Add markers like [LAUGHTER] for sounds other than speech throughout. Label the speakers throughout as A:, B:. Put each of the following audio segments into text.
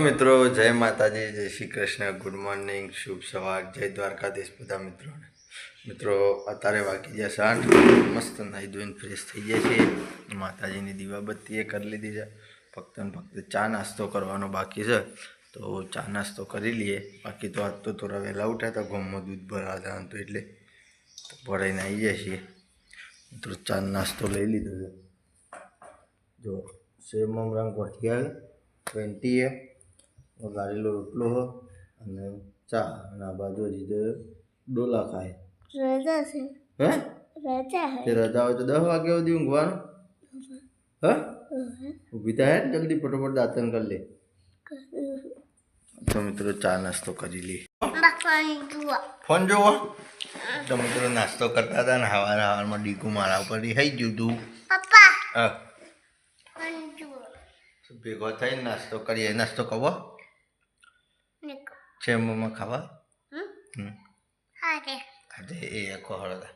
A: મિત્રો, જય માતાજી, જય શ્રી કૃષ્ણ. ગુડ મોર્નિંગ શુભ સવાર. જય દ્વારકાધીશ બધા મિત્રોને. મિત્રો, અત્યારે વાગી ગયા આઠ મસ્ત નાહી ધોઈને ફ્રેશ થઈ ગયા છે માતાજીની દીવાબત્તી એ કરી લીધી છે. ફક્ત ફક્ત ચા નાસ્તો કરવાનો બાકી છે. તો ચા નાસ્તો કરી લઈએ. બાકી તો આજ તો થોડા વહેલા ઉઠ્યા હતા. ગોમમાં દૂધ ભરવા જવાનું તો એટલે ભરાઈને આવી જાય છીએ. મિત્રો, ચા નાસ્તો લઈ લીધો છે. જો સેવ મમરામ ગોઠિયા ટ્વેન્ટી એ. વઘારેલો રોટલો હો અને ચા અને આ બાજુ હજી તો ડોલા ખાય.
B: રજા છે.
A: હે?
B: રજા
A: તે રજા હોય તો દસ વાગ્યા સુધી ઊંઘવાનું? હે? ઊભી થાય જલ્દી ફટોફટ દાંતન કરી લે. તો મિત્રો ચા નાસ્તો કરી
B: લે.
A: ફોન જોવો. તો મિત્રો નાસ્તો કરતા હતા ને હવાર હવારમાં ડીકું મારા ઉપર થઈ ગયું તું.
B: પપ્પા.
A: હા. ભેગો થઈને નાસ્તો કરીએ. નાસ્તો કહો છે મમ્મા ખાવા?
B: હમ? હા
A: એ આખો હળદા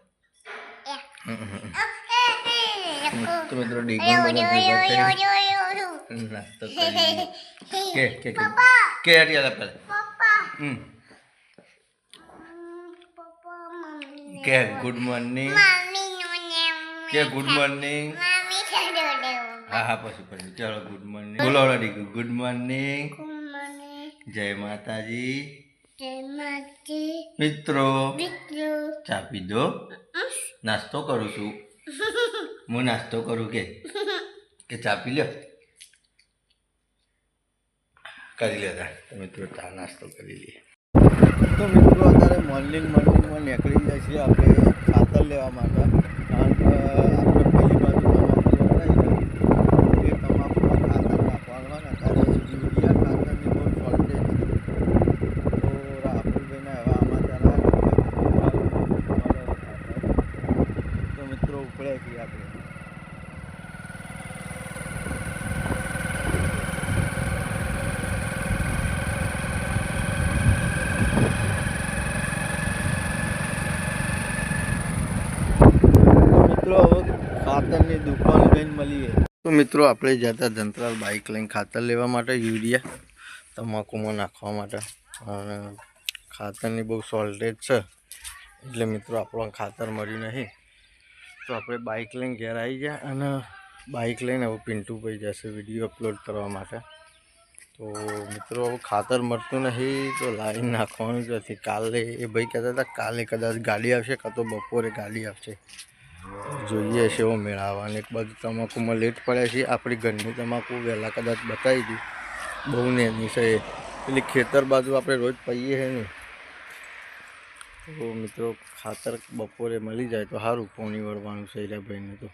A: તો મિત્રો થઈને નાસ્તો કે કે કે. હરિયાલા પહેલા.
B: પપ્પા.
A: હમ. કે ગુડ મોર્નિંગ.
B: મમ્મી નો ને
A: કે ગુડ મોર્નિંગ.
B: મમ્મી છોડો દેવો
A: હા હા પછી પછી. ચાલો ગુડ મોર્નિંગ. બોલો ગુડ મોર્નિંગ. જય માતાજી. મિત્રો
B: મિત્રો.
A: ચા પીધો નાસ્તો કરું છું. હું નાસ્તો કરું કે? કે ચા પી લ્યો? કરી લેતા તો. મિત્રો ચા નાસ્તો કરી લઈએ. તો મિત્રો અત્યારે મોર્નિંગ મોર્નિંગમાં નીકળી જાય છે આપણે ખાતર લેવા માટે. કારણ કે આપણે પેલી બાજુ તમાકુ વપરાય છે એ તમાકુમાં ખાતર નાખવાનું હોય ને અત્યારે યુરિયા ખાતરની બહુ શોર્ટેજ છે તો રાહુલભાઈને હવે આમાં ત્યારે તો મિત્રો ઉપડે છીએ આપણે મિત્રો હવે ખાતરની તો મિત્રો, આપણે જતા જંતરાલ બાઇક લઈને ખાતર લેવા માટે યુરિયા તમાકુમાં નાખવા માટે. અને ખાતરની બહુ શોર્ટેજ છે. એટલે મિત્રો આપણને ખાતર મળ્યું નહીં. તો આપણે બાઇક લઈને ઘેર આવી ગયા અને બાઇક લઈને હવે પિન્ટુ પડી જશે વીડિયો અપલોડ કરવા માટે. તો મિત્રો ખાતર મળતું નહીં, તો લાઈન નાખવાનું જ નથી. કાલે એ ભાઈ કહેતા હતા, કાલે કદાચ ગાડી આવશે, કાં તો બપોરે ગાડી આવશે. જોઈએ છે, એવો મેળવવાની એક બાજુ તમાકુમાં લેટ પડે છે. આપણી ઘરની તમાકુ વહેલા કદાચ બતાવી હતી બહુ નેની છે એ. પેલી ખેતર બાજુ આપણે રોજ પહીએ છે ને. તો મિત્રો ખાતર બપોરે મળી જાય તો સારું પોણી વળવાનું છે એટલે ભાઈને તો.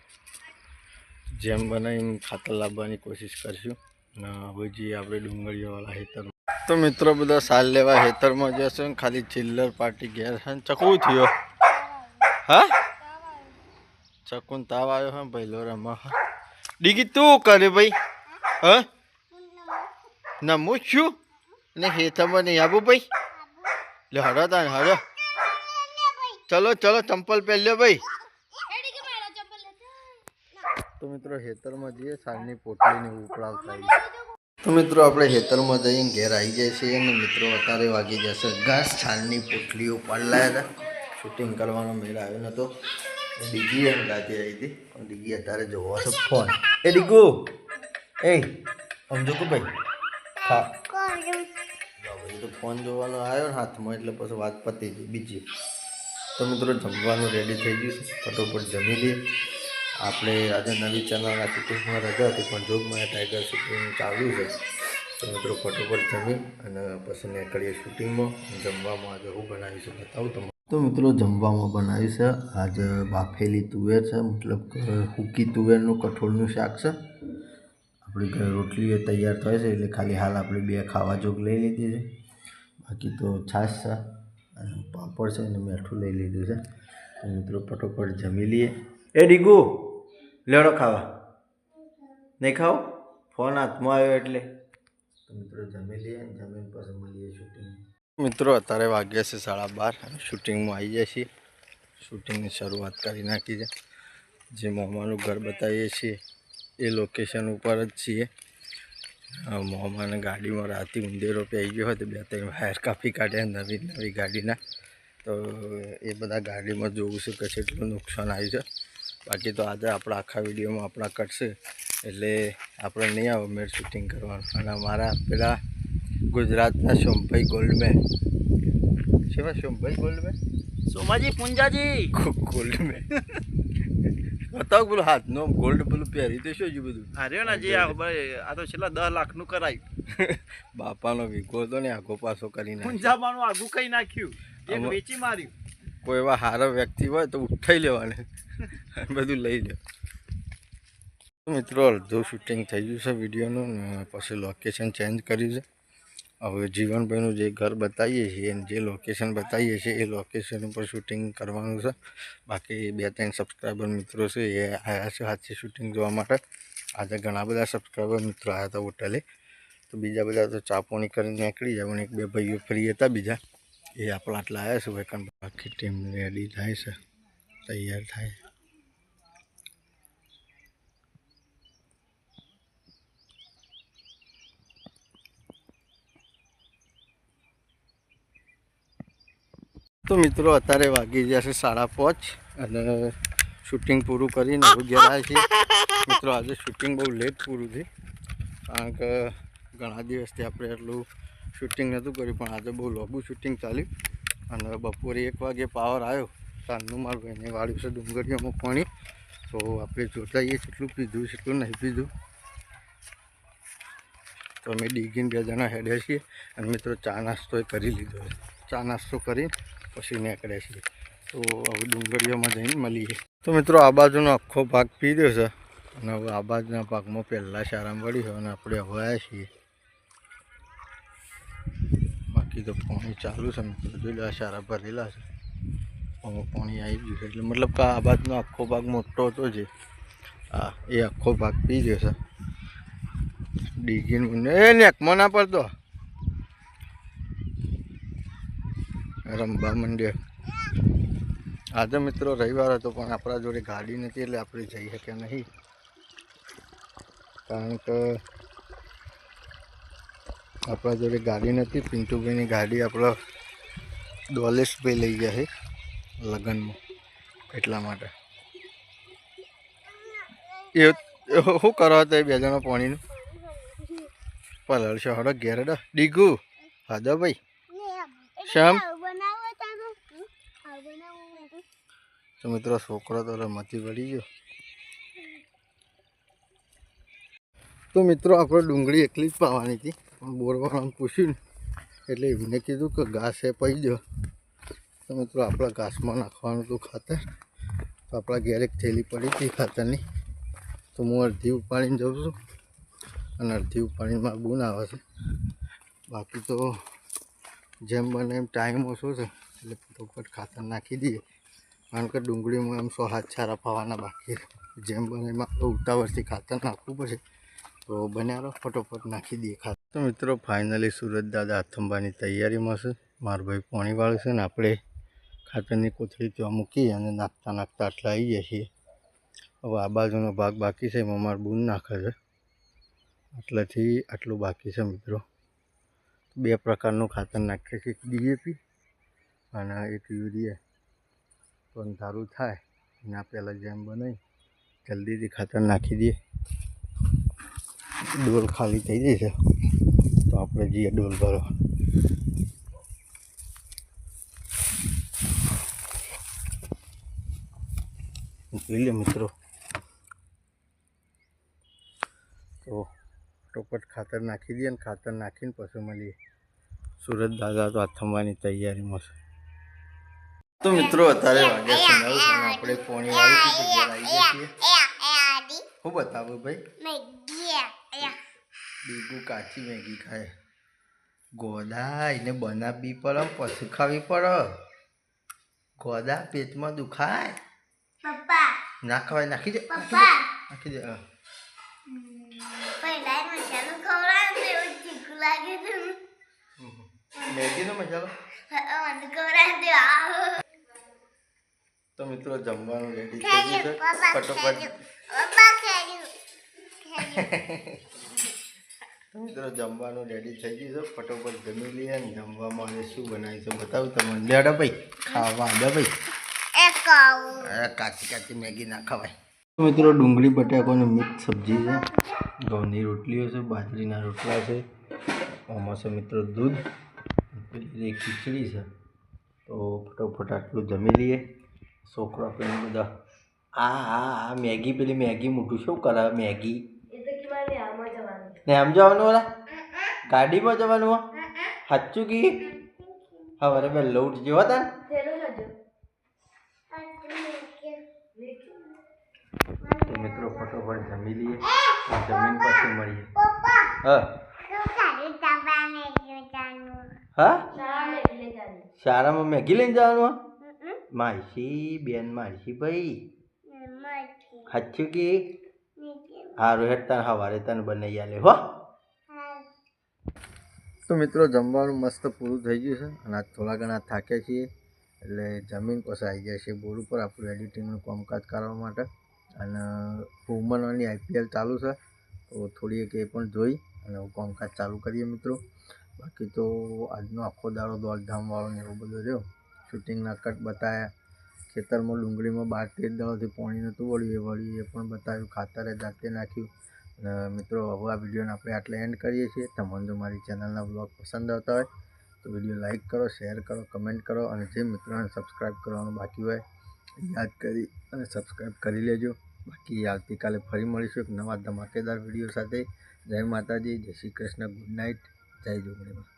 A: જેમ બનાવી એમ ખાતર લાવવાની કોશિશ કરીશું. અને હવે આપણે ડુંગળીઓવાળા હેતરમાં તો મિત્રો બધા સાલ લેવા હેતરમાં જશે ને, ખાલી ચિલ્લર પાર્ટી ઘેર છે ચકવું થયો. હા? ચકુન તાવ આવ્યો હે ભાઈ લોરામાં ડીગી, તું કરે ભાઈ? હા? નમું અને હેતરમાં નહીં આવું ભાઈ? લે હરો તાને હડો. ચલો ચલો, ચંપલ પહેર્યો ભાઈ. તો મિત્રો હેતરમાં જઈએ, સાંજની પોટલીને ઉપડાવ થાય તો મિત્રો, આપણે હેતરમાં જઈને ઘેર આવી જાય છે અને મિત્રો, અત્યારે વાગી જશે. ઘાસ, છાલની પોટલીઓ પાડલાયા હતા. શૂટિંગ કરવાનો મેળ આવ્યો નહોતો ડીગી એમ ગાતી આવી હતી પણ ડીગી અત્યારે જોવો છો ફોન એ ડીગુ એ સમજો કે ભાઈ હા પછી તો ફોન જોવાનો આવ્યો ને હાથમાં એટલે પછી વાત પતી ગઈ બીજી. તો મિત્રો જમવાનું રેડી થઈ ગયું છે. ફટોફટ જમી લઈએ. આપણે આજે નવી ચેનલના ટૂંકમાં રજા હતી પણ જોગમાં ટાઈગર શૂટિંગ ચાલુ છે. તો મિત્રો ફટોફટ જમી અને પછી નીકળીએ શૂટિંગમાં જમવામાં આજે હું બનાવીશું બતાવું તમને. તો મિત્રો જમવામાં બનાવ્યું છે. આજે બાફેલી તુવેર છે, મતલબ કે હુકી તુવેરનું કઠોળનું શાક છે. આપણી ઘરે રોટલી એ તૈયાર થાય છે, એટલે ખાલી હાલ આપણે બે ખાવા જોગ લઈ લીધી છે. બાકી તો છાશ છે, અને પાપડ છે, અને મીઠું લઈ લીધું છે. તો મિત્રો ફટોફટ જમી લઈએ. એ ડીગુ લેડો ખાવા. નહીં ખાઓ ફોન હાથમાં આવ્યો એટલે. તો મિત્રો જમી લઈએ, જમીન પાસે મળીએ શૂટિંગ મિત્રો, અત્યારે વાગ્યા છે સાડા બાર શૂટિંગમાં આવી જાય છીએ. શૂટિંગની શરૂઆત કરી નાખી છે. જે મોમાનું ઘર બતાવીએ છીએ, એ લોકેશન ઉપર જ છીએ. મોમાને મોંમાં ગાડીમાં રાતે ઉંદેરો પી ગયો હોય તો બે ત્રણ વાયર કાપી કાઢ્યા નવી નવી ગાડીના. તો એ બધા ગાડીમાં જોવું છે કે કેટલું નુકસાન આવ્યું છે. બાકી તો આજે આપણા આખા વિડીયોમાં આપણા કટશે એટલે આપણે નહીં આવે, મેળ શૂટિંગ કરવાનું. અને અમારા પેલા ગુજરાતના સોમભાઈ ગોલ્ડમેન શેવા સોમભાઈ ગોલ્ડમેન
C: સોમાજી પુંજાજી.
A: ગોલ્ડમેન બતાવ પેલું હાથનો ગોલ્ડ પેલું પહેરી તો શું છે બધું.
C: અરે ને જે આ તો છેલ્લા દસ લાખનું કરાયું.
A: બાપાનો વીકો હતો ને આગો પાછો કરીને
C: પુંજાબાનું આગું કઈ નાખ્યું. એક વેચી માર્યું.
A: કોઈ એવા સારા વ્યક્તિ હોય તો ઉઠાઈ લેવાને. બધું લઈ લે. મિત્રો અડધું શૂટિંગ થઈ ગયું છે વિડીયોનું પછી લોકેશન ચેન્જ કર્યું છે. હવે જીવનભાઈનું જે ઘર બતાવીએ છીએ અને જે લોકેશન બતાવીએ છીએ, એ લોકેશન ઉપર શૂટિંગ કરવાનું છે. બાકી બે ત્રણ સબસ્ક્રાઈબર મિત્રો છે, એ આવ્યા છે હાથે શૂટિંગ જોવા માટે. આજે ઘણા બધા સબસ્ક્રાઈબર મિત્રો આવ્યા હતા હોટલે તો બીજા બધા તો ચાપોણી કરીને નીકળી જાય એક બે ભાઈઓ ફ્રી હતા બીજા. એ આપણા આટલા આવ્યા છે કારણ બાકી ટીમ રેડી થાય છે, તૈયાર થાય. તો મિત્રો અત્યારે વાગી ગયા છે સાડા પાંચ અને શૂટિંગ પૂરું કરીને હવે ઘેર છે મિત્રો આજે શૂટિંગ બહુ લેટ પૂરું થયું, કારણ કે ઘણા દિવસથી આપણે એટલું શૂટિંગ નહોતું કર્યું, પણ આજે બહુ લાંબુ શૂટિંગ ચાલ્યું અને બપોરે એક વાગે પાવર આવ્યો સાંજનું મારું ભાઈને વાળ્યું છે ડુંગળીઓમાં પાણી. તો આપણે જોતા જઈએ કેટલું પીધું કેટલું નહીં પીધું. તો અમે ડીગીને બે જણા હેડ્યા છીએ અને મિત્રો ચા નાસ્તો કરી લીધો ચા નાસ્તો કરીને પછી નીકળે છે. તો હવે ડુંગળીઓમાં જઈને મળીએ. તો મિત્રો આ બાજુનો આખો ભાગ પી રહ્યો છે. અને હવે આ બાજુના ભાગમાં પહેલાં શારામાં વળી છે અને આપણે હવે આવ્યા છીએ. બાકી તો પાણી ચાલુ છે મિત્રો જોઈ લો સારા ભરેલા છે. હવે પાણી આવી ગયું છે. એટલે મતલબ કે આ બાજુનો આખો ભાગ મોટો હતો જે. હા એ આખો ભાગ પી ગયો છે. ડીગીને એ નેકમાં ના પડતો. રમવા માંડ્યા આજે મિત્રો રવિવાર હતો પણ આપણા જોડે ગાડી નથી એટલે આપણે જઈ શક્યા નહીં. કારણ કે આપણા જોડે ગાડી નથી પિન્ટુભાઈની ગાડી આપણો ડોલેશભાઈ લઈ ગયા છે લગ્નમાં. એટલા માટે. એ શું કરો હતા એ બે જણા પાણીનું? પલળશો હડો ઘેર હડો. ડીગુ હાદો ભાઈ. શ્યામ
B: બનાવો તમે આ બનાવો
A: તો મિત્રો, છોકરો તો મથી પડી ગયો. તો મિત્રો આપણે ડુંગળી એકલી જ પાવાની હતી. પણ બોરવાળાને પૂછ્યું એટલે એમને કીધું કે ઘાસ એ પડી ગયો તો મિત્રો, આપણા ઘાસમાં નાખવાનું હતું ખાતર. તો આપણા ઘેર થેલી પડી હતી ખાતરની. તો હું અડધી ઉપાડીને જાઉં છું. અને અડધી ઉપાડીમાં ગુણ આવે છે. બાકી તો જેમ બને એમ ટાઈમ ઓછો છે. એટલે ફટોફટ ખાતર નાખી દઈએ. કારણ કે ડુંગળીમાં એમ સો હાથ છારા ફાવાના બાકી જેમ બને એમાં ઉતાવળથી ખાતર નાખવું પડશે. તો બન્યા ફટોફટ નાખી દઈએ ખાતર તો મિત્રો, ફાઇનલી સુરત દાદા હાથંબાની તૈયારીમાં છે. મારો ભાઈ પાણી વાળું છે ને આપણે ખાતરની કોથળી ત્યાં મૂકી અને નાખતા નાખતા આટલા આવી જઈએ છીએ. હવે આ બાજુનો ભાગ બાકી છે, એમાં મારે બૂન નાખે છે. આટલાથી આટલું બાકી છે મિત્રો. બે પ્રકારનું ખાતર નાખીએ છીએ. એક ડીએપી અને એક યુરિયા. તો અંધારું થાય એના પહેલાં જેમ બનાવી જલ્દીથી ખાતર નાખી દઈએ. ડોલ ખાલી થઈ જશે તો આપણે જઈએ ડોલ ભરવા. જોઈ મિત્રો. તો ટોપટ ખાતર નાખી દઈએ ને ખાતર નાખીને પછી મળીએ. સુરત દાદા તો આ થમવાની તૈયારીમાં છે. તો મિત્રો અત્યારે વાગે છે નવ અને આપણે પોણી વાળી હતી તો ઘેર આવી
B: ગઈ છે
A: હું બતાવું ભાઈ?
B: મેં ગયા
A: બીગું કાચી મેગી ખાય. ગોદા એને બનાવી પડે પછી ખાવી પડે. ગોદા પેટમાં દુખાય.
B: પપ્પા.
A: ના ખવાય નાખી દે નાખી દે મેગી હા.
B: છે
A: મેગીનો મસાલો
B: મને ખવડાવ દે આવો
A: તો મિત્રો જમવાનું રેડી થઈ ગયું છે. ફટોફટ. [LAUGHS] મિત્રો જમવાનું રેડી થઈ ગયું છે. ફટોફટ જમી લઈએ અને જમવામાં હવે શું બનાવી છે બતાવું તમને. લેડો ભાઈ. ખાવા દે ભાઈ. કાચી કાચી મેગી ના ખવાય. મિત્રો ડુંગળી બટાકોની મિક્સ સબ્જી છે. ઘઉંની રોટલીઓ છે બાજરીના રોટલા છે. આમાં છે મિત્રો દૂધ પેલી ખીચડી છે. તો ફટોફટ આટલું જમી લઈએ. છોકરા પેલું બધા. આ આ આ મેગી પેલી મેગી મોટું શું કરે મેગી? ને આમ જવાનું ઓલા? ગાડીમાં જવાનું હો? સાચું કી? હવે બે લઉટ જેવો ને? તો મિત્રો ફટોફટ જમી લઈએ. જમીન પછી મળીએ.
B: તું
A: હા. શાળામાં મેગી લઈને જવાનું હા? મારસી બેન માસી ભાઈ. સાચું કે? સારું હેડ તને સવારે તને બનાવી આલે હો. તો મિત્રો જમવાનું મસ્ત પૂરું થઈ ગયું છે અને આજ થોડા ઘણા થાક્યા છીએ એટલે જમીન પછી આવી ગયા છે બોર્ડ ઉપર આપણું એડિટિંગનું કામકાજ કરવા માટે અને વુમનોની આઈપીએલ ચાલુ છે તો થોડી એક એ પણ જોઈ અને હું કામકાજ ચાલુ કરીએ મિત્રો. બાકી તો આજનો આખો દાડો દોડધામવાળો ને એવો બધો રહ્યો. શૂટિંગના કટ બતાવ્યા ખેતરમાં ડુંગળીમાં બાર તેર દાડોથી પાણી નહોતું વળ્યું. એ વળ્યું એ પણ બતાવ્યું. ખાતરે જાતે નાખ્યું. મિત્રો, હવે આ વિડીયોને આપણે આટલે એન્ડ કરીએ છીએ. તમને જો મારી ચેનલના બ્લોગ પસંદ આવતા હોય, તો વીડિયો લાઇક કરો, શેર કરો, કમેન્ટ કરો. અને જે મિત્રોને સબસ્ક્રાઈબ કરવાનું બાકી હોય, યાદ કરી અને સબસ્ક્રાઈબ કરી લેજો. બાકી આવતીકાલે ફરી મળીશું એક નવા ધમાકેદાર વીડિયો સાથે. જય માતાજી, જય શ્રી કૃષ્ણ, ગુડ નાઇટ જય જોગણીમાં